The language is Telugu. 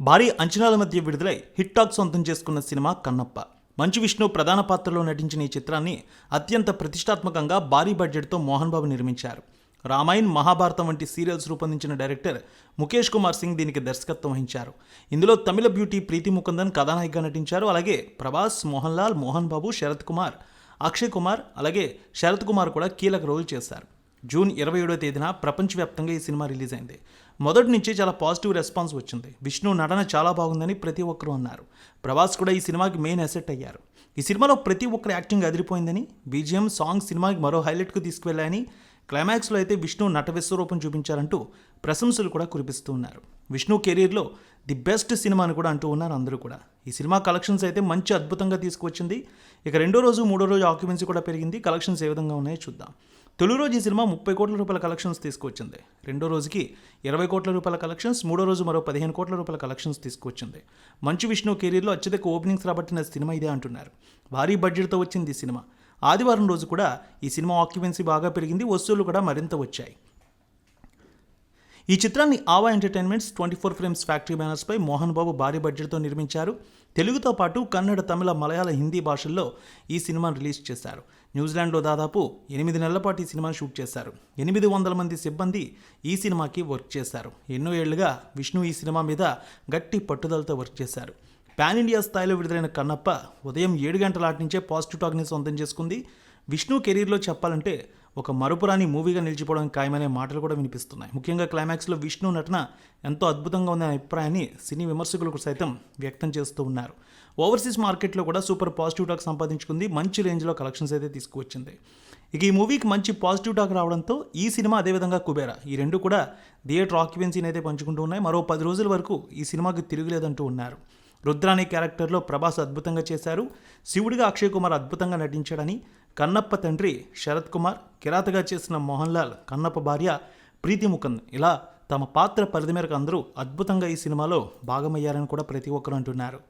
భారీ అంచనాల మధ్య విడుదలై హిట్ టాక్ సొంతం చేసుకున్న సినిమా కన్నప్ప. మంచు విష్ణు ప్రధాన పాత్రలో నటించిన ఈ చిత్రాన్ని అత్యంత ప్రతిష్టాత్మకంగా భారీ బడ్జెట్తో మోహన్ బాబు నిర్మించారు. రామాయణ్ మహాభారతం వంటి సీరియల్స్ రూపొందించిన డైరెక్టర్ ముఖేష్ కుమార్ సింగ్ దీనికి దర్శకత్వం వహించారు. ఇందులో తమిళ బ్యూటీ ప్రీతి ముకుందన్ కథానాయికగా నటించారు. అలాగే ప్రభాస్ మోహన్ లాల్ మోహన్ బాబు శరత్ కుమార్ అక్షయ్ కుమార్ అలాగే శరత్ కుమార్ కూడా కీలక రోల్ చేశారు. జూన్ ఇరవై ఏడో తేదీన ప్రపంచవ్యాప్తంగా ఈ సినిమా రిలీజ్ అయింది. మొదటి నుంచి చాలా పాజిటివ్ రెస్పాన్స్ వచ్చింది. విష్ణు నటన చాలా బాగుందని ప్రతి ఒక్కరూ అన్నారు. ప్రభాస్ కూడా ఈ సినిమాకి మెయిన్ అసెట్ అయ్యారు. ఈ సినిమాలో ప్రతి ఒక్కరి యాక్టింగ్ అదిరిపోయిందని బీజిఎం సాంగ్ సినిమాకి మరో హైలైట్కు తీసుకువెళ్ళాయని క్లైమాక్స్లో అయితే విష్ణు నట విశ్వరూపం చూపించారంటూ ప్రశంసలు కూడా కురిపిస్తూ ఉన్నారు. విష్ణు కెరీర్లో ది బెస్ట్ సినిమా అని కూడా అంటూ ఉన్నారు అందరూ కూడా. ఈ సినిమా కలెక్షన్స్ అయితే మంచి అద్భుతంగా తీసుకువచ్చింది. ఇక రెండో రోజు మూడో రోజు ఆక్యుపెన్సీ కూడా పెరిగింది. కలెక్షన్స్ ఏ విధంగా ఉన్నాయో చూద్దాం. తొలి రోజు ఈ సినిమా ముప్పై కోట్ల రూపాయల కలెక్షన్స్ తీసుకొచ్చింది రెండో రోజుకి ఇరవై కోట్ల రూపాయల కలెక్షన్స్ మూడో రోజు మరో పదిహేను కోట్ల రూపాయల కలెక్షన్స్ తీసుకొచ్చింది మంచు విష్ణు కెరీర్లో అత్యధిక ఓపెనింగ్స్ రాబట్టిన సినిమా ఇదే అంటున్నారు. భారీ బడ్జెట్తో వచ్చింది ఈ సినిమా. ఆదివారం రోజు కూడా ఈ సినిమా ఆక్యుపెన్సీ బాగా పెరిగింది. వస్తువులు కూడా మరింత వచ్చాయి. ఈ చిత్రాన్ని ఆవా entertainments twenty four frames factory బ్యానర్స్పై Mohan Babu భారీ బడ్జెట్తో నిర్మించారు. తెలుగుతో పాటు కన్నడ తమిళ మలయాళ హిందీ భాషల్లో ఈ సినిమాను రిలీజ్ చేశారు. న్యూజిలాండ్లో దాదాపు ఎనిమిది నెలల పాటు ఈ సినిమాను షూట్ చేశారు. ఎనిమిది వందల మంది సిబ్బంది ఈ సినిమాకి వర్క్ చేశారు. ఎన్నో ఏళ్ళుగా విష్ణు ఈ సినిమా మీద గట్టి పట్టుదలతో వర్క్ చేశారు. పాన్ ఇండియా స్థాయిలో విడుదలైన కన్నప్ప ఉదయం ఏడు గంటల ఆట నుంచే పాజిటివ్ టాక్ని సొంతం చేసుకుంది. విష్ణు కెరీర్లో చెప్పాలంటే ఒక మరుపురాని మూవీగా నిలిచిపోవడం ఖాయమనే మాటలు కూడా వినిపిస్తున్నాయి. ముఖ్యంగా క్లైమాక్స్లో విష్ణు నటన ఎంతో అద్భుతంగా ఉందనే అభిప్రాయాన్ని సినీ విమర్శకులకు సైతం వ్యక్తం చేస్తూ ఉన్నారు. ఓవర్సీస్ మార్కెట్లో కూడా సూపర్ పాజిటివ్ టాక్ సంపాదించుకుంది. మంచి రేంజ్లో కలెక్షన్స్ అయితే తీసుకువచ్చింది. ఇక ఈ మూవీకి మంచి పాజిటివ్ టాక్ రావడంతో ఈ సినిమా అదేవిధంగా కుబేరా. ఈ రెండు కూడా థియేటర్ ఆక్యుపెన్సీని అయితే పంచుకుంటూ ఉన్నాయి. మరో పది రోజుల వరకు ఈ సినిమాకి తిరుగులేదంటూ ఉన్నారు. రుద్రాని క్యారెక్టర్లో ప్రభాస్ అద్భుతంగా చేశారు. శివుడిగా అక్షయ్ కుమార్ అద్భుతంగా నటించాడని కన్నప్ప తండ్రి శరత్ కుమార్ కిరాతగా చేసిన మోహన్ లాల్ కన్నప్ప భార్య ప్రీతి ముకుంద్ ఇలా తమ పాత్ర పరిధి మేరకు అందరూ అద్భుతంగా ఈ సినిమాలో భాగమయ్యారని కూడా ప్రతి ఒక్కరు అంటున్నారు.